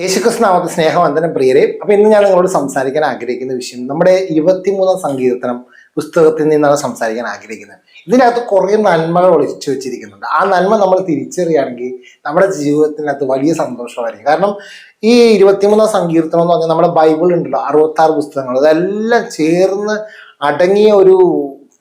യേശുക്രിസ്തുനാമത്തെ സ്നേഹവന്ദനം പ്രിയരെ. അപ്പൊ ഇന്ന് ഞാൻ നിങ്ങളോട് സംസാരിക്കാൻ ആഗ്രഹിക്കുന്ന വിഷയം നമ്മുടെ ഇരുപത്തിമൂന്നാം സങ്കീർത്തനം പുസ്തകത്തിൽ നിന്നാണ് സംസാരിക്കാൻ ആഗ്രഹിക്കുന്നത്. ഇതിനകത്ത് കുറേ നന്മകൾ ഒളിച്ചു വെച്ചിരിക്കുന്നുണ്ട്. ആ നന്മ നമ്മൾ തിരിച്ചറിയുകയാണെങ്കിൽ നമ്മുടെ ജീവിതത്തിനകത്ത് വലിയ സന്തോഷമായിരിക്കും. കാരണം ഈ ഇരുപത്തിമൂന്നാം സങ്കീർത്തനം എന്ന് പറഞ്ഞാൽ നമ്മുടെ ബൈബിൾ ഉണ്ടല്ലോ അറുപത്തി ആറ് പുസ്തകങ്ങൾ. അതെല്ലാം ചേർന്ന് അടങ്ങിയ ഒരു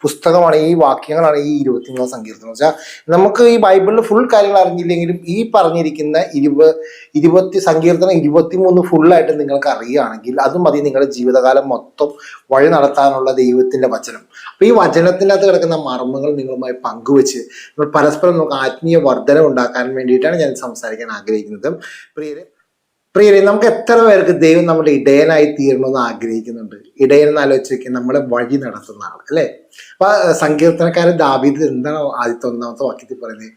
പുസ്തകമാണ് ഈ വാക്യങ്ങളാണ് ഈ ഇരുപത്തിമൂന്നാം സങ്കീർത്തനം എന്ന് വെച്ചാൽ നമുക്ക് ഈ ബൈബിളിൽ ഫുൾ കാര്യങ്ങൾ അറിഞ്ഞില്ലെങ്കിലും ഈ പറഞ്ഞിരിക്കുന്ന ഇരുപ ഇരുപത്തി സങ്കീർത്തനം ഇരുപത്തിമൂന്ന് ഫുള്ളായിട്ട് നിങ്ങൾക്ക് അറിയുകയാണെങ്കിൽ അത് മതി നിങ്ങളുടെ ജീവിതകാലം മൊത്തം വഴി നടത്താനുള്ള ദൈവത്തിന്റെ വചനം. അപ്പൊ ഈ വചനത്തിനകത്ത് കിടക്കുന്ന മർമ്മങ്ങൾ നിങ്ങളുമായി പങ്കുവെച്ച് നമ്മൾ പരസ്പരം നമുക്ക് ആത്മീയ വർധന ഉണ്ടാക്കാൻ വേണ്ടിയിട്ടാണ് ഞാൻ സംസാരിക്കാൻ ആഗ്രഹിക്കുന്നത്. പ്രിയരെ പ്രിയരെ നമുക്ക് എത്ര പേർക്ക് ദൈവം നമ്മുടെ ഇടയനായി തീരണമെന്ന് ആഗ്രഹിക്കുന്നുണ്ട്? ഇടയൻ എന്ന് നമ്മളെ വഴി നടത്തുന്ന ആൾ അല്ലെ? അപ്പൊ സങ്കീർത്തനക്കാരൻ ദാവീദ് എന്താണ് ആദ്യത്തെ ഒന്നാമത്തെ വാക്യത്തിൽ പറയുന്നത്?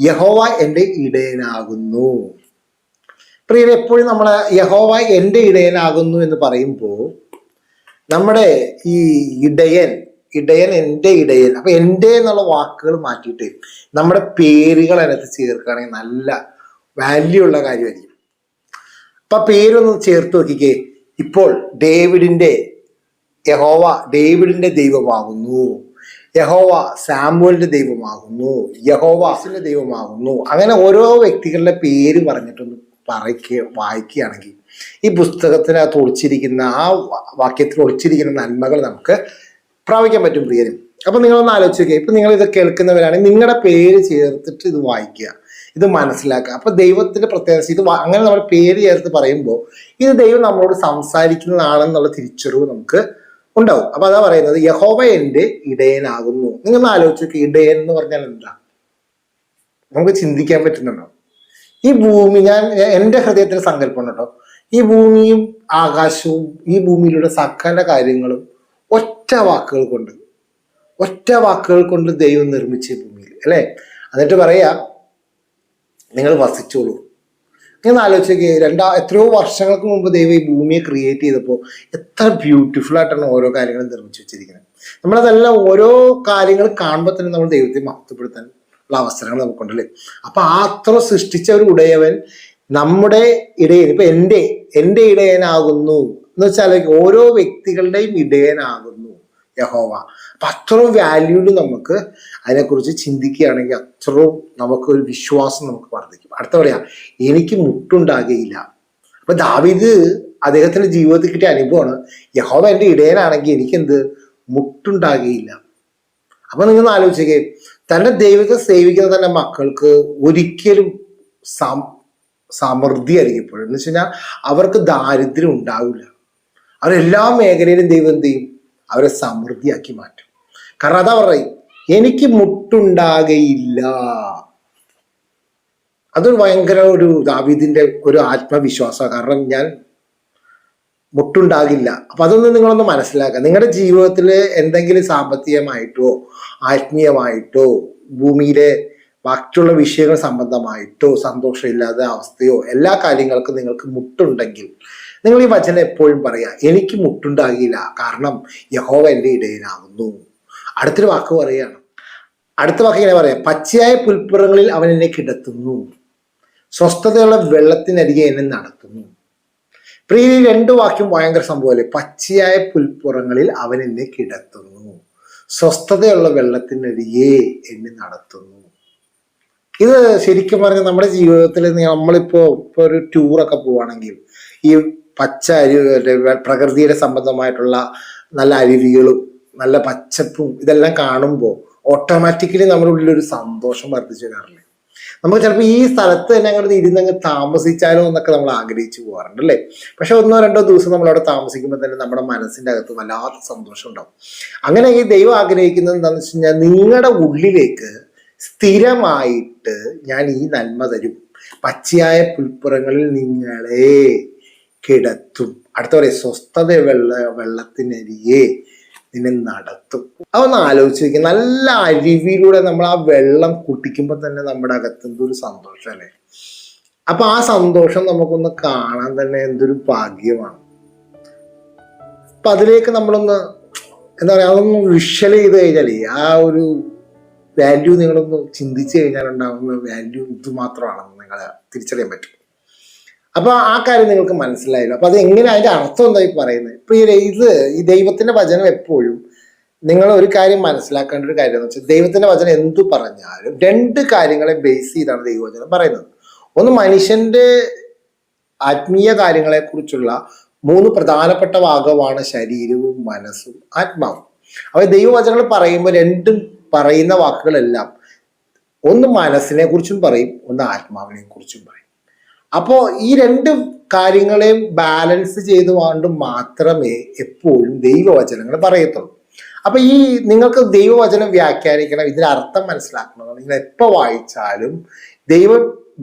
യഹോവ എന്റെ ഇടയനാകുന്നു. പ്രിയരെ എപ്പോഴും നമ്മൾ യഹോവ എന്റെ ഇടയനാകുന്നു എന്ന് പറയുമ്പോൾ നമ്മുടെ ഈ ഇടയൻ ഇടയൻ എന്റെ ഇടയൻ അപ്പൊ എന്റെ എന്നുള്ള വാക്കുകൾ മാറ്റിയിട്ട് നമ്മുടെ പേരുകൾ അതിനകത്ത് ചേർക്കുകയാണെങ്കിൽ നല്ല വാല്യൂ ഉള്ള കാര്യമായിരിക്കും. അപ്പൊ പേരൊന്ന് ചേർത്ത് നോക്കിക്കേ. ഇപ്പോൾ ഡേവിഡിന്റെ യഹോവ ഡേവിഡിന്റെ ദൈവമാകുന്നു. യഹോവ സാമുവലിന്റെ ദൈവമാകുന്നു. യഹോവാസിന്റെ ദൈവമാകുന്നു. അങ്ങനെ ഓരോ വ്യക്തികളുടെ പേര് പറഞ്ഞിട്ടൊന്ന് പറയ്ക്ക് വായിക്കുകയാണെങ്കിൽ ഈ പുസ്തകത്തിനകത്ത് ഒളിച്ചിരിക്കുന്ന ആ വാക്യത്തിൽ ഒളിച്ചിരിക്കുന്ന നന്മകൾ നമുക്ക് പ്രാപിക്കാൻ പറ്റും പ്രിയരും. അപ്പൊ നിങ്ങളൊന്ന് ആലോചിച്ച് നോക്കുക ഇപ്പൊ നിങ്ങൾ ഇത് കേൾക്കുന്നവരാണെങ്കിൽ നിങ്ങളുടെ പേര് ചേർത്തിട്ട് ഇത് വായിക്കുക. ഇത് മനസ്സിലാക്കുക. അപ്പൊ ദൈവത്തിന്റെ പ്രത്യേകത ഇത് അങ്ങനെ നമ്മൾ പേര് ചേർത്ത് പറയുമ്പോൾ ഇത് ദൈവം നമ്മളോട് സംസാരിക്കുന്നതാണെന്നുള്ള തിരിച്ചറിവ് നമുക്ക് ഉണ്ടാവും. അപ്പൊ അതാ പറയുന്നത് യഹോവ എന്റെ ഇടയനാകുന്നു. നിങ്ങൾ ആലോചിച്ചു ഇടയൻ എന്ന് പറഞ്ഞാൽ എന്താ? നമുക്ക് ചിന്തിക്കാൻ പറ്റുന്നുണ്ടോ? ഈ ഭൂമി ഞാൻ എന്റെ ഹൃദയത്തിന് സങ്കല്പം ഈ ഭൂമിയും ആകാശവും ഈ ഭൂമിയിലുള്ള സകല കാര്യങ്ങളും ഒറ്റ വാക്കുകൾ കൊണ്ട് ഒറ്റ വാക്കുകൾ കൊണ്ട് ദൈവം നിർമ്മിച്ച ഭൂമിയിൽ അല്ലേ? എന്നിട്ട് പറയാ നിങ്ങൾ വസിച്ചോളൂ. നിങ്ങൾ ആലോചിക്കുക രണ്ടാ എത്രയോ വർഷങ്ങൾക്ക് മുമ്പ് ദൈവം ഈ ഭൂമിയെ ക്രിയേറ്റ് ചെയ്തപ്പോൾ എത്ര ബ്യൂട്ടിഫുൾ ആയിട്ടാണ് ഓരോ കാര്യങ്ങളും നിർമ്മിച്ചു വെച്ചിരിക്കുന്നത്. നമ്മളതെല്ലാം ഓരോ കാര്യങ്ങൾ കാണുമ്പോൾ തന്നെ നമ്മൾ ദൈവത്തെ മഹത്വപ്പെടുത്താൻ ഉള്ള അവസരങ്ങൾ നമുക്കുണ്ടല്ലേ? അപ്പൊ ആ അത്ര സൃഷ്ടിച്ച ഒരു ഉടയവൻ നമ്മുടെ ഇടയൻ ഇപ്പൊ എന്റെ എന്റെ ഇടയനാകുന്നു. എന്ന് വെച്ചാൽ ഓരോ വ്യക്തികളുടെയും ഇടയനാകുന്നു. യഹോവ. അപ്പൊ അത്രയും വാല്യൂഡ് നമുക്ക് അതിനെക്കുറിച്ച് ചിന്തിക്കുകയാണെങ്കിൽ അത്രയും നമുക്ക് ഒരു വിശ്വാസം നമുക്ക് വർദ്ധിക്കും. അടുത്ത പറയാ എനിക്ക് മുട്ടുണ്ടാകുകയില്ല അപ്പൊ ദാവിദ് അദ്ദേഹത്തിന്റെ ജീവിതത്തിൽ കിട്ടിയ അനുഭവമാണ് യഹോവ എന്റെ ഇടയനാണെങ്കിൽ എനിക്കെന്ത്? മുട്ടുണ്ടാകുകയില്ല അപ്പൊ നിങ്ങൾ ആലോചിക്കേ തന്റെ ദൈവത്തെ സേവിക്കുന്ന തന്റെ മക്കൾക്ക് ഒരിക്കലും സമൃദ്ധി എപ്പോഴും എന്ന് വെച്ച് കഴിഞ്ഞാൽ അവർക്ക് ദാരിദ്ര്യം ഉണ്ടാവില്ല. അവരെല്ലാ മേഖലയിലും ദൈവം എന്ത് ചെയ്യും? അവരെ സമൃദ്ധിയാക്കി മാറ്റും. കാരണം അതാ പറയും എനിക്ക് മുട്ടുണ്ടാകയില്ല. അതൊരു ഭയങ്കര ഒരു ദാവീദിന്റെ ഒരു ആത്മവിശ്വാസമാണ്. കാരണം ഞാൻ മുട്ടുണ്ടാകില്ല. അപ്പൊ അതൊന്ന് നിങ്ങളൊന്ന് മനസ്സിലാക്കുക. നിങ്ങളുടെ ജീവിതത്തിൽ എന്തെങ്കിലും സാമ്പത്തികമായിട്ടോ ആത്മീയമായിട്ടോ ഭൂമിയിലെ ബാക്കിയുള്ള വിഷയങ്ങൾ സംബന്ധമായിട്ടോ സന്തോഷമില്ലാത്ത അവസ്ഥയോ എല്ലാ കാര്യങ്ങൾക്കും നിങ്ങൾക്ക് മുട്ടുണ്ടെങ്കിൽ നിങ്ങൾ ഈ വചനം എപ്പോഴും പറയാ എനിക്ക് മുട്ടുണ്ടാകില്ല കാരണം യഹോവ എന്റെ ഇടയിലാവുന്നു അടുത്തൊരു വാക്ക് പറയാണ് അടുത്ത വാക്ക് ഇങ്ങനെ പറയാം പച്ചയായ പുൽപ്പുറങ്ങളിൽ അവൻ എന്നെ കിടത്തുന്നു സ്വസ്ഥതയുള്ള വെള്ളത്തിനരികെ എന്നെ നടത്തുന്നു. പ്രിയ ഈ രണ്ട് വാക്യം ഭയങ്കര സംഭവമല്ലേ പച്ചയായ പുൽപ്പുറങ്ങളിൽ അവൻ എന്നെ കിടത്തുന്നു സ്വസ്ഥതയുള്ള വെള്ളത്തിനരികെ എന്നെ നടത്തുന്നു. ഇത് ശരിക്കും പറഞ്ഞാൽ നമ്മുടെ ജീവിതത്തിൽ നമ്മളിപ്പോ ഇപ്പൊ ഒരു ടൂറൊക്കെ പോവാണെങ്കിൽ ഈ പച്ച അരി പ്രകൃതിയുടെ സംബന്ധമായിട്ടുള്ള നല്ല അരുവികളും നല്ല പച്ചപ്പും ഇതെല്ലാം കാണുമ്പോൾ ഓട്ടോമാറ്റിക്കലി നമ്മുടെ ഉള്ളിൽ ഒരു സന്തോഷം വർദ്ധിച്ചു വരാറില്ലേ? നമുക്ക് ചിലപ്പോൾ ഈ സ്ഥലത്ത് തന്നെ അങ്ങോട്ട് ഇരുന്നങ്ങ് താമസിച്ചാലോ എന്നൊക്കെ നമ്മൾ ആഗ്രഹിച്ചു പോകാറുണ്ട് അല്ലേ? പക്ഷെ ഒന്നോ രണ്ടോ ദിവസം നമ്മൾ അവിടെ താമസിക്കുമ്പോൾ തന്നെ നമ്മുടെ മനസ്സിന്റെ അകത്ത് വല്ലാത്ത സന്തോഷം ഉണ്ടാവും. അങ്ങനെ ഈ ദൈവം ആഗ്രഹിക്കുന്നത് എന്താണെന്ന് വെച്ച് കഴിഞ്ഞാൽ നിങ്ങളുടെ ഉള്ളിലേക്ക് സ്ഥിരമായിട്ട് ഞാൻ ഈ നന്മ തരും. പച്ചയായ പുൽപ്പുറങ്ങളിൽ നിങ്ങളെ കിടത്തും. അടുത്ത പറയും സ്വസ്ഥത വെള്ള വെള്ളത്തിനരിയെ നിന്നെ നടത്തും. അതൊന്ന് ആലോചിച്ച് നോക്കി. നല്ല അരുവിയിലൂടെ നമ്മൾ ആ വെള്ളം കുട്ടിക്കുമ്പോൾ തന്നെ നമ്മുടെ അകത്ത് എന്തൊരു സന്തോഷം അല്ലേ? അപ്പൊ ആ സന്തോഷം നമുക്കൊന്ന് കാണാൻ തന്നെ എന്തൊരു ഭാഗ്യമാണ്. അപ്പൊ അതിലേക്ക് നമ്മളൊന്ന് എന്താ പറയാ അതൊന്ന് വിഷ്വൽ ചെയ്ത് കഴിഞ്ഞാലേ ആ ഒരു വാല്യൂ നിങ്ങളൊന്ന് ചിന്തിച്ചു കഴിഞ്ഞാൽ ഉണ്ടാകുന്ന വാല്യൂ ഇത് മാത്രമാണെന്ന് നിങ്ങളെ തിരിച്ചറിയാൻ പറ്റും. അപ്പൊ ആ കാര്യം നിങ്ങൾക്ക് മനസ്സിലായില്ല. അപ്പൊ അത് എങ്ങനെ അതിന്റെ അർത്ഥം എന്തായി പറയുന്നത്? ഈ ഇത് ഈ ദൈവത്തിന്റെ വചനം എപ്പോഴും നിങ്ങൾ ഒരു കാര്യം മനസ്സിലാക്കേണ്ട ഒരു കാര്യം എന്ന് വെച്ചാൽ ദൈവത്തിന്റെ വചനം എന്തു പറഞ്ഞാലും രണ്ട് കാര്യങ്ങളെ ബേസ് ചെയ്താണ് ദൈവവചനം പറയുന്നത്. ഒന്ന് മനുഷ്യന്റെ ആത്മീയ കാര്യങ്ങളെ കുറിച്ചുള്ള മൂന്ന് പ്രധാനപ്പെട്ട ഭാഗമാണ് ശരീരവും മനസ്സും ആത്മാവും. അപ്പൊ ദൈവവചനങ്ങൾ പറയുമ്പോൾ രണ്ടും പറയുന്ന വാക്കുകളെല്ലാം ഒന്ന് മനസ്സിനെ കുറിച്ചും പറയും ഒന്ന് ആത്മാവിനെ കുറിച്ചും പറയും. അപ്പോൾ ഈ രണ്ട് കാര്യങ്ങളെയും ബാലൻസ് ചെയ്തുകൊണ്ട് മാത്രമേ എപ്പോഴും ദൈവവചനങ്ങൾ പറയത്തുള്ളൂ. അപ്പൊ ഈ നിങ്ങൾക്ക് ദൈവവചനം വ്യാഖ്യാനിക്കണം ഇതിന്റെ അർത്ഥം മനസ്സിലാക്കണം നിങ്ങൾ എപ്പോൾ വായിച്ചാലും ദൈവ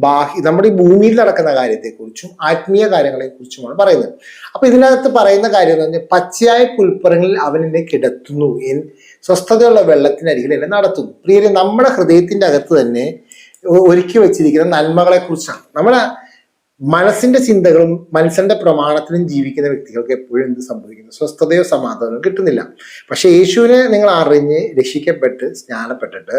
ബാഹ്യ നമ്മുടെ ഈ ഭൂമിയിൽ നടക്കുന്ന കാര്യത്തെക്കുറിച്ചും ആത്മീയ കാര്യങ്ങളെക്കുറിച്ചുമാണ് പറയുന്നത്. അപ്പൊ ഇതിനകത്ത് പറയുന്ന കാര്യം എന്ന് പറഞ്ഞാൽ പച്ചയായ പുൽപ്പറങ്ങളിൽ അവൻ എന്നെ കിടത്തുന്നു. എൻ സ്വസ്ഥതയുള്ള വെള്ളത്തിനരികിൽ എന്നെ നടത്തുന്നു. പ്രിയരെ നമ്മുടെ ഹൃദയത്തിന്റെ അകത്ത് തന്നെ ഒരുക്കി വെച്ചിരിക്കുന്ന നന്മകളെ കുറിച്ചാണ് നമ്മുടെ മനസ്സിന്റെ ചിന്തകളും മനസ്സിന്റെ പ്രമാണത്തിലും ജീവിക്കുന്ന വ്യക്തികൾക്ക് എപ്പോഴും എന്ത് സംഭവിക്കുന്നു? സ്വസ്ഥതയോ സമാധാനമോ കിട്ടുന്നില്ല. പക്ഷെ യേശുവിനെ നിങ്ങൾ അറിഞ്ഞ് രക്ഷിക്കപ്പെട്ട് സ്നാനപ്പെട്ടിട്ട്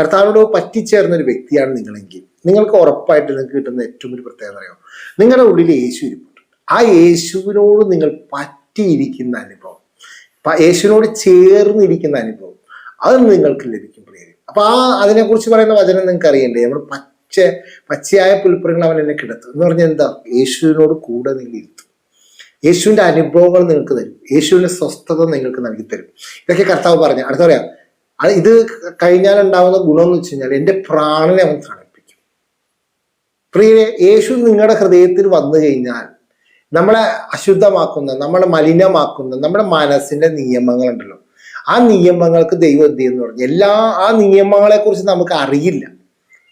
കർത്താവിനോട് പറ്റിച്ചേർന്ന ഒരു വ്യക്തിയാണ് നിങ്ങളെങ്കിൽ നിങ്ങൾക്ക് ഉറപ്പായിട്ട് നിങ്ങൾക്ക് കിട്ടുന്ന ഏറ്റവും ഒരു പ്രത്യേകത അറിയാം നിങ്ങളുടെ ഉള്ളിൽ യേശു ഇരിപ്പുണ്ട്. ആ യേശുവിനോട് നിങ്ങൾ പറ്റിയിരിക്കുന്ന അനുഭവം യേശുവിനോട് ചേർന്നിരിക്കുന്ന അനുഭവം അത് നിങ്ങൾക്ക് ലഭിക്കും പ്രിയരെ. അപ്പൊ ആ അതിനെക്കുറിച്ച് പറയുന്ന വചനം നിങ്ങൾക്ക് അറിയണ്ടേ? നമ്മൾ പച്ച പച്ചയായ പുൽപ്പുറങ്ങൾ അവൻ എന്നെ കിടത്തും. എന്ന് പറഞ്ഞാൽ എന്താ? യേശുവിനോട് കൂടെ നിങ്ങൾ ഇരുത്തും. യേശുവിന്റെ അനുഭവങ്ങൾ നിങ്ങൾക്ക് തരും. യേശുവിന്റെ സ്വസ്ഥത നിങ്ങൾക്ക് നൽകി തരും. ഇതൊക്കെ കർത്താവ് പറഞ്ഞു. അടുത്ത പറയാം. ഇത് കഴിഞ്ഞാൽ ഉണ്ടാവുന്ന ഗുണം എന്ന് വെച്ച് കഴിഞ്ഞാൽ എന്റെ പ്രാണനെ അവൻ തണുപ്പിക്കും പ്രിയരെ യേശു നിങ്ങളുടെ ഹൃദയത്തിൽ വന്നു കഴിഞ്ഞാൽ നമ്മളെ അശുദ്ധമാക്കുന്ന നമ്മളെ മലിനമാക്കുന്ന നമ്മുടെ മനസ്സിന്റെ നിയമങ്ങൾ ഉണ്ടല്ലോ ആ നിയമങ്ങൾക്ക് ദൈവം എന്ത് ചെയ്യുന്നു? പറഞ്ഞു എല്ലാ ആ നിയമങ്ങളെ കുറിച്ച് നമുക്ക് അറിയില്ല.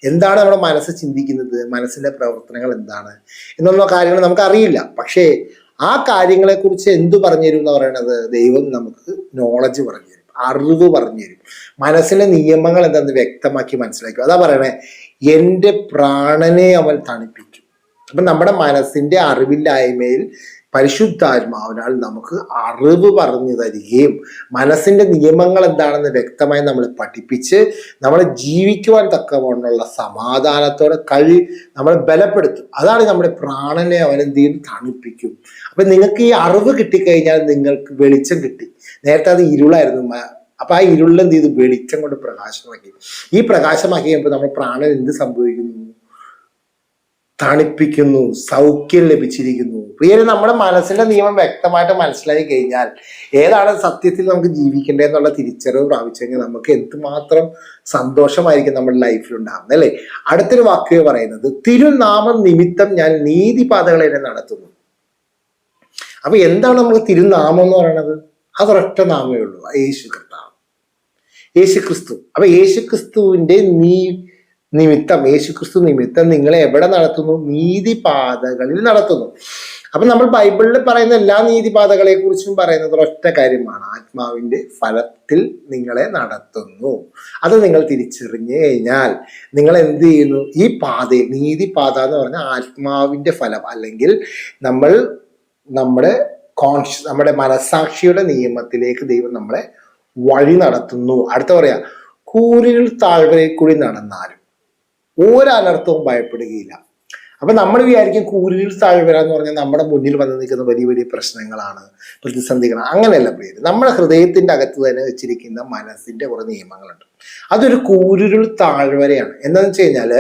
എന്താണ് നമ്മുടെ മനസ്സ് ചിന്തിക്കുന്നത്? മനസ്സിന്റെ പ്രവർത്തനങ്ങൾ എന്താണ്? എന്നുള്ള കാര്യങ്ങൾ നമുക്ക് അറിയില്ല പക്ഷേ ആ കാര്യങ്ങളെ കുറിച്ച് എന്തു പറഞ്ഞു തരും എന്ന് പറയുന്നത് ദൈവം നമുക്ക് നോളജ് പറഞ്ഞു തരും. അറിവ് പറഞ്ഞു തരും. മനസ്സിലെ നിയമങ്ങൾ എന്താണെന്ന് വ്യക്തമാക്കി മനസ്സിലാക്കും. അതാ പറയണേ എന്റെ പ്രാണനെ അവൻ തണുപ്പിക്കും. അപ്പൊ നമ്മുടെ മനസ്സിന്റെ അറിവില്ലായ്മയിൽ പരിശുദ്ധാത്മാവിനാൽ നമുക്ക് അറിവ് പറഞ്ഞു തരികയും മനസ്സിന്റെ നിയമങ്ങൾ എന്താണെന്ന് വ്യക്തമായി നമ്മൾ പഠിപ്പിച്ച് നമ്മൾ ജീവിക്കുവാൻ തക്കവണ്ണമുള്ള സമാധാനത്തോടെ കഴി നമ്മൾ ബലപ്പെടുത്തും. അതാണ് നമ്മുടെ പ്രാണനെ ചെയ്യും തണുപ്പിക്കും. അപ്പൊ നിങ്ങൾക്ക് ഈ അറിവ് കിട്ടിക്കഴിഞ്ഞാൽ നിങ്ങൾക്ക് വെളിച്ചം കിട്ടി. നേരത്തെ അത് ഇരുളായിരുന്നു. അപ്പൊ ആ ഇരുളിൽ എന്ത് ചെയ്തു? വെളിച്ചം കൊണ്ട് പ്രകാശമാക്കി. ഈ പ്രകാശമാക്കി കഴിയുമ്പോൾ നമ്മുടെ പ്രാണൻ എന്ത് സംഭവിക്കുന്നു? തണുപ്പിക്കുന്നു സൗഖ്യം ലഭിച്ചിരിക്കുന്നു. പ്രിയരെ നമ്മുടെ മനസ്സിന്റെ നിയമം വ്യക്തമായിട്ട് മനസ്സിലായി കഴിഞ്ഞാൽ ഏതാണ് സത്യത്തിൽ നമുക്ക് ജീവിക്കേണ്ടതെന്നുള്ള തിരിച്ചറിവ് പ്രാപിച്ചെങ്കിൽ നമുക്ക് എന്തുമാത്രം സന്തോഷമായിരിക്കും നമ്മുടെ ലൈഫിൽ ഉണ്ടാകുന്നത് അല്ലേ? അടുത്തൊരു വാക്യ പറയുന്നത് തിരുനാമം നിമിത്തം ഞാൻ നീതിപാതകളെ നടത്തുന്നു. അപ്പൊ എന്താണ് നമ്മൾ തിരുനാമം എന്ന് പറയുന്നത് അതൊരൊറ്റ നാമേ ഉള്ളൂ യേശു കർത്താവ്. യേശു ക്രിസ്തു. അപ്പൊ യേശു ക്രിസ്തുവിന്റെ നീ നിമിത്തം യേശു ക്രിസ്തു നിമിത്തം നിങ്ങളെ എവിടെ നടത്തുന്നു? നീതിപാതകളിൽ നടത്തുന്നു. അപ്പൊ നമ്മൾ ബൈബിളിൽ പറയുന്ന എല്ലാ നീതിപാതകളെ കുറിച്ചും പറയുന്നത് ഒറ്റ കാര്യമാണ്. ആത്മാവിന്റെ ഫലത്തിൽ നിങ്ങളെ നടത്തുന്നു. അത് നിങ്ങൾ തിരിച്ചറിഞ്ഞു കഴിഞ്ഞാൽ നിങ്ങൾ എന്ത് ചെയ്യുന്നു? ഈ പാതയിൽ നീതിപാത എന്ന് പറഞ്ഞാൽ ആത്മാവിന്റെ ഫലം. അല്ലെങ്കിൽ നമ്മൾ നമ്മുടെ കോൺഷ്യസ് നമ്മുടെ മനസാക്ഷിയുടെ നിയമത്തിലേക്ക് ദൈവം നമ്മളെ വഴി നടത്തുന്നു. അടുത്ത പറയാ കൂരിൽ താഴ്വരയിൽ കൂടി നടന്നാലും ഒരനർത്ഥവും ഭയപ്പെടുകയില്ല. അപ്പൊ നമ്മൾ വിചാരിക്കും കൂരിൽ താഴ്വര എന്ന് പറഞ്ഞാൽ നമ്മുടെ മുന്നിൽ വന്ന് നിൽക്കുന്ന വലിയ വലിയ പ്രശ്നങ്ങളാണ് പ്രതിസന്ധികളാണ്. അങ്ങനെയല്ല പേര് നമ്മുടെ ഹൃദയത്തിന്റെ അകത്ത് തന്നെ വെച്ചിരിക്കുന്ന മനസ്സിന്റെ കുറെ നിയമങ്ങളുണ്ട്. അതൊരു കൂരിരുൾ താഴ്വരയാണ് എന്താണെന്ന് വെച്ച് കഴിഞ്ഞാൽ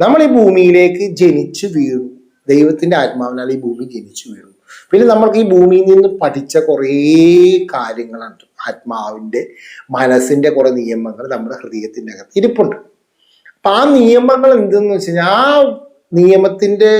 നമ്മൾ ഈ ഭൂമിയിലേക്ക് ജനിച്ചു വീണു. ദൈവത്തിന്റെ ആത്മാവിനാൽ ഈ ഭൂമി ജനിച്ചു വീണു. പിന്നെ നമ്മൾക്ക് ഈ ഭൂമിയിൽ നിന്ന് പഠിച്ച കുറേ കാര്യങ്ങളുണ്ട് ആത്മാവിന്റെ മനസ്സിന്റെ കുറെ നിയമങ്ങൾ നമ്മുടെ ഹൃദയത്തിന്റെ അകത്ത് ഇരിപ്പുണ്ട്. ആ നിയമങ്ങൾ എന്തെന്ന് വെച്ച് കഴിഞ്ഞാൽ ആ നിയമത്തിന്റെ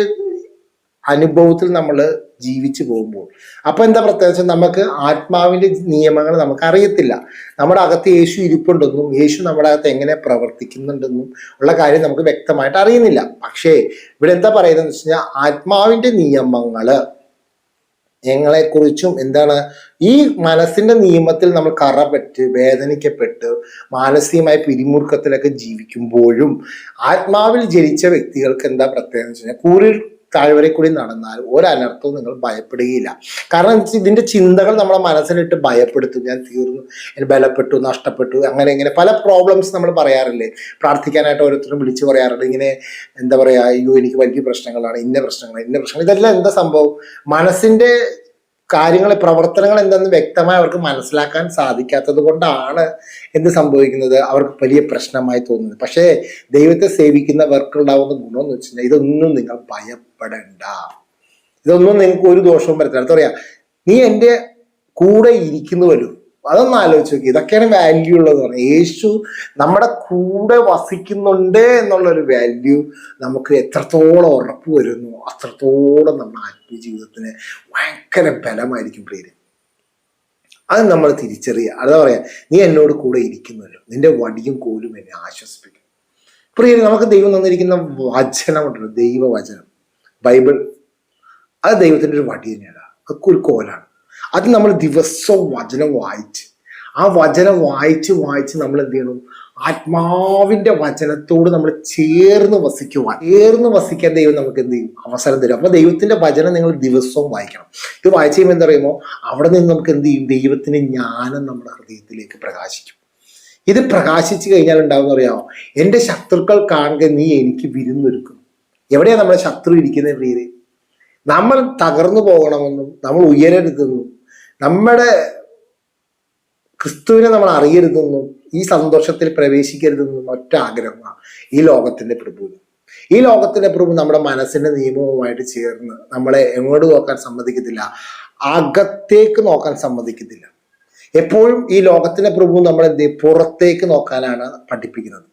അനുഭവത്തിൽ നമ്മൾ ജീവിച്ചു പോകുമ്പോൾ. അപ്പൊ എന്താ പ്രത്യേകിച്ച് നമുക്ക് ആത്മാവിന്റെ നിയമങ്ങൾ നമുക്ക് അറിയത്തില്ല. നമ്മുടെ അകത്ത് യേശു ഇരിപ്പുണ്ടെന്നും യേശു നമ്മുടെ അകത്ത് എങ്ങനെ പ്രവർത്തിക്കുന്നുണ്ടെന്നും ഉള്ള കാര്യം നമുക്ക് വ്യക്തമായിട്ട് അറിയുന്നില്ല. പക്ഷേ ഇവിടെ എന്താ പറയുന്നത് വെച്ച് കഴിഞ്ഞാൽ ആത്മാവിന്റെ നിയമങ്ങൾ ഞങ്ങളെക്കുറിച്ചും എന്താണ് ഈ മനസ്സിന്റെ നിയമത്തിൽ നമ്മൾ കറപെട്ട് വേദനിക്കപ്പെട്ട് മാനസികമായ പിരിമുറുക്കത്തിലൊക്കെ ജീവിക്കുമ്പോഴും ആത്മാവിൽ ജനിച്ച വ്യക്തികൾക്ക് എന്താ പ്രത്യേകത എന്ന് വെച്ച് കഴിഞ്ഞാൽ താഴ്വരയിൽ കൂടി നടന്നാലും ഒരനർത്ഥവും നിങ്ങൾ ഭയപ്പെടുകയില്ല. കാരണം ഇതിന്റെ ചിന്തകൾ നമ്മളെ മനസ്സിലിട്ട് ഭയപ്പെടുത്തും. ഞാൻ തീർന്നു ബലപ്പെട്ടു നഷ്ടപ്പെട്ടു അങ്ങനെ ഇങ്ങനെ പല പ്രോബ്ലംസ് നമ്മൾ പറയാറില്ലേ? പ്രാർത്ഥിക്കാനായിട്ട് ഓരോരുത്തരും വിളിച്ചു പറയാറുണ്ട്. ഇങ്ങനെ എന്താ പറയുക അയ്യോ എനിക്ക് വലിയ പ്രശ്നങ്ങളാണ് ഇന്ന പ്രശ്നങ്ങൾ ഇന്ന പ്രശ്നങ്ങൾ ഇതെല്ലാം എന്താ സംഭവം? മനസ്സിന്റെ കാര്യങ്ങൾ പ്രവർത്തനങ്ങൾ എന്തെന്ന് വ്യക്തമായി അവർക്ക് മനസ്സിലാക്കാൻ സാധിക്കാത്തത് കൊണ്ടാണ് എന്ത് സംഭവിക്കുന്നത്. അവർക്ക് വലിയ പ്രശ്നമായി തോന്നുന്നത്. പക്ഷേ ദൈവത്തെ സേവിക്കുന്നവർക്കുണ്ടാവുന്ന ഗുണം എന്ന് വെച്ചാൽ ഇതൊന്നും നിങ്ങൾ ഭയപ്പെടണ്ട. ഇതൊന്നും നിങ്ങൾക്ക് ഒരു ദോഷവും വരുത്തില്ല അടുത്ത പറയാ നീ എന്റെ കൂടെ ഇരിക്കുന്നുവല്ലോ. അതൊന്ന് ആലോചിച്ച് നോക്കി. ഇതൊക്കെയാണ് വാല്യൂ ഉള്ളത് പറഞ്ഞു. യേശു നമ്മുടെ കൂടെ വസിക്കുന്നുണ്ട് എന്നുള്ളൊരു വാല്യൂ നമുക്ക് എത്രത്തോളം ഉറപ്പ് വരുന്നു അത്രത്തോളം നമ്മുടെ ആത്മീയ ജീവിതത്തിന് ഭയങ്കര ബലമായിരിക്കും പ്രിയര്. അത് നമ്മൾ തിരിച്ചറിയുക. അതാ പറയാ നീ എന്നോട് കൂടെ ഇരിക്കുന്നല്ലോ നിന്റെ വടിയും കോലും എന്നെ ആശ്വസിപ്പിക്കും. പ്രിയര് നമുക്ക് ദൈവം തന്നിരിക്കുന്ന വചനമുണ്ടല്ലോ ദൈവവചനം. ബൈബിൾ. അത് ദൈവത്തിന്റെ ഒരു വടി തന്നെയാണ്. അതൊക്കെ ഒരു കോലാണ്. അത് നമ്മൾ ദിവസവും വചനം വായിച്ച് ആ വചനം വായിച്ച് വായിച്ച് നമ്മൾ എന്ത് ചെയ്യണം? ആത്മാവിന്റെ വചനത്തോട് നമ്മൾ ചേർന്ന് വസിക്കുവാൻ ചേർന്ന് വസിക്കാൻ ദൈവം നമുക്ക് എന്ത് ചെയ്യും? അവസരം തരും. അപ്പൊ ദൈവത്തിന്റെ വചനം നിങ്ങൾ ദിവസവും വായിക്കണം. ഇത് വായിച്ച് കഴിയുമ്പോൾ എന്താ അവിടെ നിന്ന് നമുക്ക് എന്ത് ചെയ്യും? ദൈവത്തിന്റെ ജ്ഞാനം നമ്മുടെ ഹൃദയത്തിലേക്ക് പ്രകാശിക്കും. ഇത് പ്രകാശിച്ചു കഴിഞ്ഞാൽ ഉണ്ടാവുന്ന അറിയാമോ? എന്റെ ശത്രുക്കൾ കാണുക നീ എനിക്ക് വിരുന്നൊരുക്കും. എവിടെയാണ് നമ്മുടെ ശത്രു ഇരിക്കുന്നത്? പ്രിയരെ നമ്മൾ തകർന്നു പോകണമെന്നും നമ്മൾ ഉയരരുതെന്നും നമ്മുടെ ക്രിസ്തുവിനെ നമ്മൾ അറിയരുതെന്നും ഈ സന്തോഷത്തിൽ പ്രവേശിക്കരുതെന്നും ഒറ്റ ആഗ്രഹമാണ് ഈ ലോകത്തിന്റെ പ്രഭുവിന്. ഈ ലോകത്തിന്റെ പ്രഭു നമ്മുടെ മനസ്സിന്റെ നിയമവുമായിട്ട് ചേർന്ന് നമ്മളെ എങ്ങോട്ട് നോക്കാൻ സമ്മതിക്കത്തില്ല അകത്തേക്ക് നോക്കാൻ സമ്മതിക്കത്തില്ല. എപ്പോഴും ഈ ലോകത്തിന്റെ പ്രഭു നമ്മളെ? പുറത്തേക്ക് നോക്കാനാണ് പഠിപ്പിക്കുന്നത്.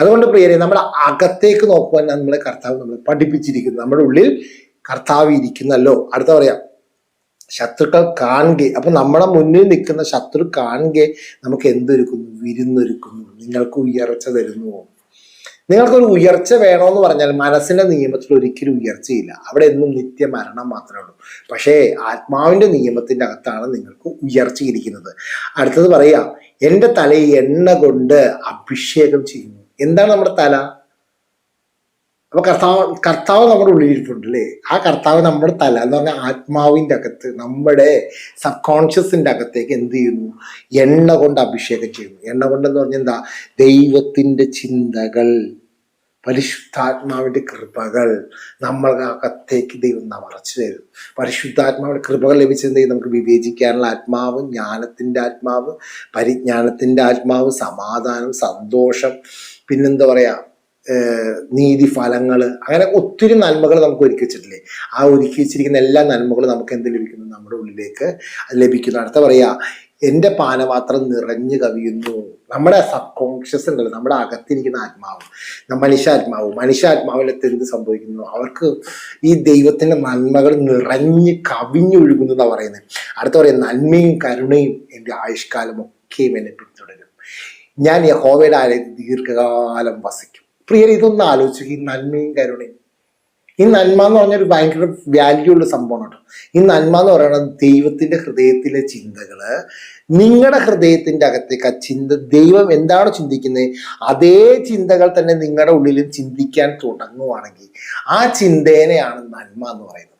അതുകൊണ്ട് പ്രിയരെ നമ്മൾ അകത്തേക്ക് നോക്കുവാൻ നമ്മളെ കർത്താവ് നമ്മളെ പഠിപ്പിച്ചിരിക്കുന്നു. നമ്മുടെ ഉള്ളിൽ കർത്താവ് ഇരിക്കുന്നല്ലോ. അടുത്ത പറയാം. ശത്രുക്കൾ കാണുകയെ അപ്പൊ നമ്മുടെ മുന്നിൽ നിൽക്കുന്ന ശത്രു കാണുക നമുക്ക് എന്തൊരുക്കുന്നു? വിരുന്നൊരുക്കുന്നു. നിങ്ങൾക്ക് ഉയർച്ച തരുന്നു. നിങ്ങൾക്കൊരു ഉയർച്ച വേണമെന്ന് പറഞ്ഞാൽ മനസ്സിന്റെ നിയമത്തിൽ ഒരിക്കലും ഉയർച്ചയില്ല. അവിടെ എന്നും നിത്യമരണം മാത്രമേ ഉള്ളൂ. പക്ഷേ ആത്മാവിന്റെ നിയമത്തിന്റെ അകത്താണ് നിങ്ങൾക്ക് ഉയർച്ചയിരിക്കുന്നത്. അടുത്തത് പറയാ എന്റെ തലയിൽ എണ്ണ കൊണ്ട് അഭിഷേകം ചെയ്യുന്നു. എന്താണ് നമ്മുടെ തല? അപ്പൊ കർത്താവ് കർത്താവ് നമ്മുടെ ഉള്ളിലിരിപ്പുണ്ട് അല്ലേ ആ കർത്താവ് നമ്മുടെ തല എന്ന് പറഞ്ഞാൽ ആത്മാവിന്റെ അകത്ത് നമ്മുടെ സബ് കോൺഷ്യസിന്റെ അകത്തേക്ക് എന്ത് ചെയ്യുന്നു? എണ്ണ കൊണ്ട് അഭിഷേകം ചെയ്യുന്നു. എണ്ണ കൊണ്ടെന്ന് പറഞ്ഞാൽ എന്താ? ദൈവത്തിന്റെ ചിന്തകൾ പരിശുദ്ധാത്മാവിന്റെ കൃപകൾ നമ്മൾ അകത്തേക്ക് ദൈവം നമറച്ചു തരും. പരിശുദ്ധാത്മാവിന്റെ കൃപകൾ ലഭിച്ചത് നമുക്ക് വിവേചിക്കാനുള്ള ആത്മാവ് ജ്ഞാനത്തിന്റെ ആത്മാവ് പരിജ്ഞാനത്തിന്റെ ആത്മാവ് സമാധാനം സന്തോഷം. പിന്നെന്താ പറയാ? ഏഹ് നീതി ഫലങ്ങൾ അങ്ങനെ ഒത്തിരി നന്മകൾ നമുക്ക് ഒരുക്കി വെച്ചിട്ടില്ലേ? ആ ഒരുക്കി വെച്ചിരിക്കുന്ന എല്ലാ നന്മകളും നമുക്ക് എന്ത് ലഭിക്കുന്നു? നമ്മുടെ ഉള്ളിലേക്ക് ലഭിക്കുന്നു. അടുത്ത പറയാ എന്റെ പാനപാത്രം നിറഞ്ഞു കവിയുന്നു. നമ്മുടെ സബ് കോൺഷ്യസ് ഉണ്ടല്ലോ നമ്മുടെ അകത്തിരിക്കുന്ന ആത്മാവ്. മനുഷ്യാത്മാവ്. മനുഷ്യാത്മാവിലത്ത് എന്ത് സംഭവിക്കുന്നു? അവർക്ക് ഈ ദൈവത്തിന്റെ നന്മകൾ നിറഞ്ഞ് കവിഞ്ഞൊഴുകുന്നു എന്നാ പറയുന്നത് അടുത്ത പറയാം നന്മയും കരുണയും എന്റെ ആയുഷ്കാലം ഒക്കെയും എന്നെ പിന്തുടരും. ഞാൻ യഹോവയുടെ ആലയത്തിൽ ദീർഘകാലം വസിക്കും. പ്രിയർ ഇതൊന്ന് ആലോചിക്കുക ഈ നന്മയും കരുണയും. ഈ നന്മ എന്ന് പറഞ്ഞ ഒരു ഭയങ്കര വാല്യൂ ഉള്ള സംഭവമാണ് കേട്ടോ. ഈ നന്മ എന്ന് പറയുന്നത് ദൈവത്തിന്റെ ഹൃദയത്തിലെ ചിന്തകൾ നിങ്ങളുടെ ഹൃദയത്തിന്റെ അകത്തേക്ക് ആ ചിന്ത ദൈവം എന്താണ് ചിന്തിക്കുന്നത് അതേ ചിന്തകൾ തന്നെ നിങ്ങളുടെ ഉള്ളിലും ചിന്തിക്കാൻ തുടങ്ങുവാണെങ്കിൽ ആ ചിന്തേനെയാണ് നന്മ എന്ന് പറയുന്നത്.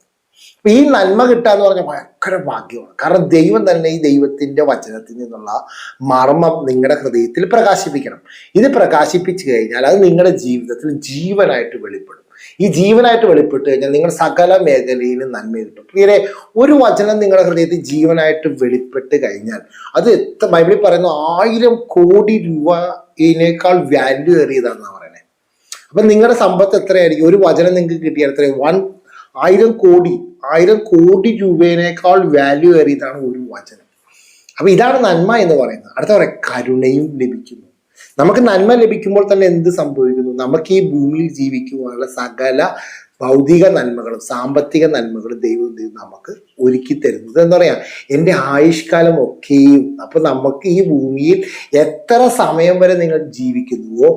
അപ്പൊ ഈ നന്മ കിട്ടുക എന്ന് പറഞ്ഞാൽ ഭയങ്കര ഭാഗ്യമാണ്. കാരണം ദൈവം തന്നെ ഈ ദൈവത്തിന്റെ വചനത്തിൽ നിന്നുള്ള മർമ്മം നിങ്ങളുടെ ഹൃദയത്തിൽ പ്രകാശിപ്പിക്കണം. ഇത് പ്രകാശിപ്പിച്ചു കഴിഞ്ഞാൽ അത് നിങ്ങളുടെ ജീവിതത്തിൽ ജീവനായിട്ട് വെളിപ്പെടും. ഈ ജീവനായിട്ട് വെളിപ്പെട്ട് കഴിഞ്ഞാൽ നിങ്ങൾ സകല മേഖലയിലും നന്മ കിട്ടും. പ്രിയരെ ഒരു വചനം നിങ്ങളുടെ ഹൃദയത്തിൽ ജീവനായിട്ട് വെളിപ്പെട്ട് കഴിഞ്ഞാൽ അത് എത്ര ബൈബിളിൽ പറയുന്നു ആയിരം കോടി രൂപയിനേക്കാൾ വാല്യൂ ഏറിയതാണെന്നാണ് പറയുന്നത് അപ്പൊ നിങ്ങളുടെ സമ്പത്ത് എത്രയായിരിക്കും? ഒരു വചനം നിങ്ങൾക്ക് കിട്ടിയാൽ എത്രയും? വൺ ആയിരം കോടി ആയിരം കോടി രൂപേനേക്കാൾ വാല്യൂ ഏറിയതാണ് ഒരു വചനം. അപ്പൊ ഇതാണ് നന്മ എന്ന് പറയുന്നത്. അടുത്ത പറയാം കരുണയും ലഭിക്കുന്നു. നമുക്ക് നന്മ ലഭിക്കുമ്പോൾ തന്നെ എന്ത് സംഭവിക്കുന്നു? നമുക്ക് ഈ ഭൂമിയിൽ ജീവിക്കുവാനുള്ള സകല ഭൗതിക നന്മകളും സാമ്പത്തിക നന്മകളും ദൈവം നമുക്ക് ഒരുക്കി തരുന്നത് എന്താ പറയാ. എന്റെ ആയുഷ്കാലം ഒക്കെയും അപ്പൊ നമുക്ക് ഈ ഭൂമിയിൽ എത്ര സമയം വരെ നിങ്ങൾ ജീവിക്കുന്നുവോ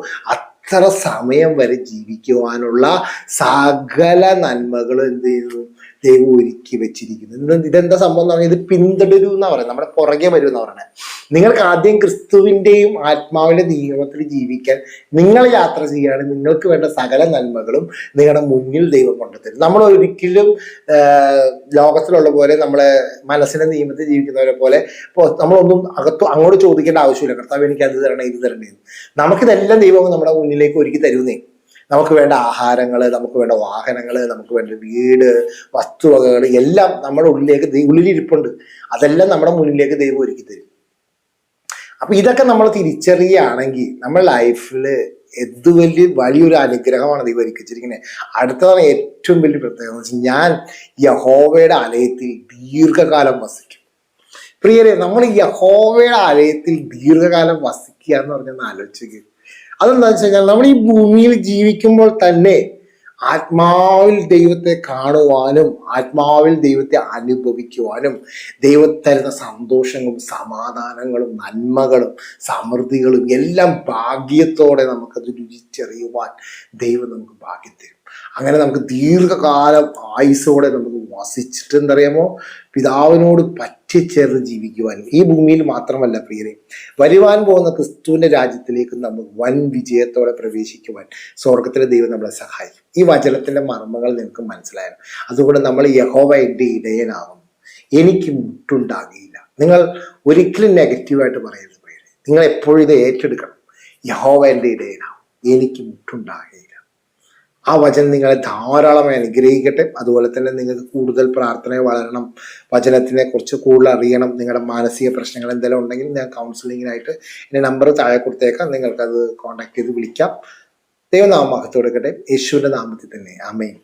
അത്ര സമയം വരെ ജീവിക്കുവാനുള്ള സകല നന്മകളും എന്ത് ചെയ്യുന്നു? ദൈവം ഒരുക്കി വെച്ചിരിക്കുന്നത് ഇത് ഇതെന്താ സംഭവം എന്ന് പറഞ്ഞാൽ ഇത് പിന്തുടരൂ എന്നാ പറയുന്നത്. നമ്മുടെ പുറകെ വരൂ എന്നാ പറയുന്നത്. നിങ്ങൾക്ക് ആദ്യം ക്രിസ്തുവിന്റെയും ആത്മാവിന്റെ നിയമത്തിൽ ജീവിക്കാൻ നിങ്ങൾ യാത്ര ചെയ്യുകയാണ് നിങ്ങൾക്ക് വേണ്ട സകല നന്മകളും നിങ്ങളുടെ മുന്നിൽ ദൈവം കൊണ്ടുതരും. നമ്മൾ ഒരിക്കലും ലോകത്തിലുള്ള പോലെ നമ്മളെ മനസ്സിന്റെ നിയമത്തിൽ ജീവിക്കുന്നവരെ പോലെ ഇപ്പോൾ നമ്മളൊന്നും അകത്തു അങ്ങോട്ട് ചോദിക്കേണ്ട ആവശ്യമില്ല. കർത്താവ് എനിക്ക് അത് തരണേ ഇത് തരണേ. നമുക്കിതെല്ലാം ദൈവം നമ്മുടെ മുന്നിലേക്ക് ഒരുക്കി തരുന്നേ. നമുക്ക് വേണ്ട ആഹാരങ്ങൾ നമുക്ക് വേണ്ട വാഹനങ്ങൾ നമുക്ക് വേണ്ട വീട് വസ്തുവകകൾ എല്ലാം നമ്മുടെ ഉള്ളിലേക്ക് ഉള്ളിലിരിപ്പുണ്ട്. അതെല്ലാം നമ്മുടെ മുന്നിലേക്ക് ദൈവം ഒരുക്കി തരും. അപ്പൊ ഇതൊക്കെ നമ്മൾ തിരിച്ചറിയുകയാണെങ്കിൽ നമ്മുടെ ലൈഫിൽ എന്ത് വലിയ വലിയൊരു അനുഗ്രഹമാണ് ദൈവം ഒരുക്കിച്ചിരിക്കുന്നത് അടുത്തതാണ് ഏറ്റവും വലിയ പ്രത്യേകത എന്ന് വെച്ചാൽ ഞാൻ യഹോവയുടെ ആലയത്തിൽ ദീർഘകാലം വസിക്കും. പ്രിയരെ നമ്മൾ യഹോവയുടെ ആലയത്തിൽ ദീർഘകാലം വസിക്കുക എന്ന് പറഞ്ഞൊന്ന് ആലോചിക്കുക അതെന്താ വെച്ച് കഴിഞ്ഞാൽ നമ്മൾ ഈ ഭൂമിയിൽ ജീവിക്കുമ്പോൾ തന്നെ ആത്മാവിൽ ദൈവത്തെ കാണുവാനും ആത്മാവിൽ ദൈവത്തെ അനുഭവിക്കുവാനും ദൈവം തരുന്ന സന്തോഷങ്ങളും സമാധാനങ്ങളും നന്മകളും സമൃദ്ധികളും എല്ലാം ഭാഗ്യത്തോടെ നമുക്കത് രുചിച്ചറിയുവാൻ ദൈവം നമുക്ക് ഭാഗ്യം തരും. അങ്ങനെ നമുക്ക് ദീർഘകാലം ആയുസോടെ നമുക്ക് വസിച്ചിട്ട് എന്തറിയാമോ പിതാവിനോട് പറ്റിച്ചേർന്ന് ജീവിക്കുവാൻ. ഈ ഭൂമിയിൽ മാത്രമല്ല പ്രിയരെ വരുവാൻ പോകുന്ന ക്രിസ്തുവിന്റെ രാജ്യത്തിലേക്ക് നമുക്ക് വൻ വിജയത്തോടെ പ്രവേശിക്കുവാൻ സ്വർഗത്തിലെ ദൈവം നമ്മളെ സഹായിക്കും. ഈ വചനത്തിന്റെ മർമ്മങ്ങൾ നിങ്ങൾക്ക് മനസ്സിലായാലും അതുകൊണ്ട് നമ്മൾ യഹോവ എന്റെ ഇടയനാകും എനിക്ക് മുട്ടുണ്ടാകില്ല നിങ്ങൾ ഒരിക്കലും നെഗറ്റീവായിട്ട് പറയരുത് പ്രിയരെ. നിങ്ങൾ എപ്പോഴും ഇത് ഏറ്റെടുക്കണം. യഹോവ എന്റെ ഇടയനാകും. എനിക്ക് മുട്ടുണ്ടാകില്ല ആ വചനം നിങ്ങളെ ധാരാളമായി അനുഗ്രഹിക്കട്ടെ. അതുപോലെ തന്നെ നിങ്ങൾക്ക് കൂടുതൽ പ്രാർത്ഥനയെ വളരണം. വചനത്തിനെ കുറിച്ച് കൂടുതൽ അറിയണം. നിങ്ങളുടെ മാനസിക പ്രശ്നങ്ങൾ എന്തെങ്കിലും ഉണ്ടെങ്കിൽ ഞാൻ കൗൺസിലിങ്ങിനായിട്ട് എന്റെ നമ്പർ താഴെ കൊടുത്തേക്കാം. നിങ്ങൾക്കത് കോൺടാക്ട് ചെയ്ത് വിളിക്കാം. ദൈവനാമം കട്ടെ യേശുവിന്റെ നാമത്തിൽ തന്നെ. അമേൻ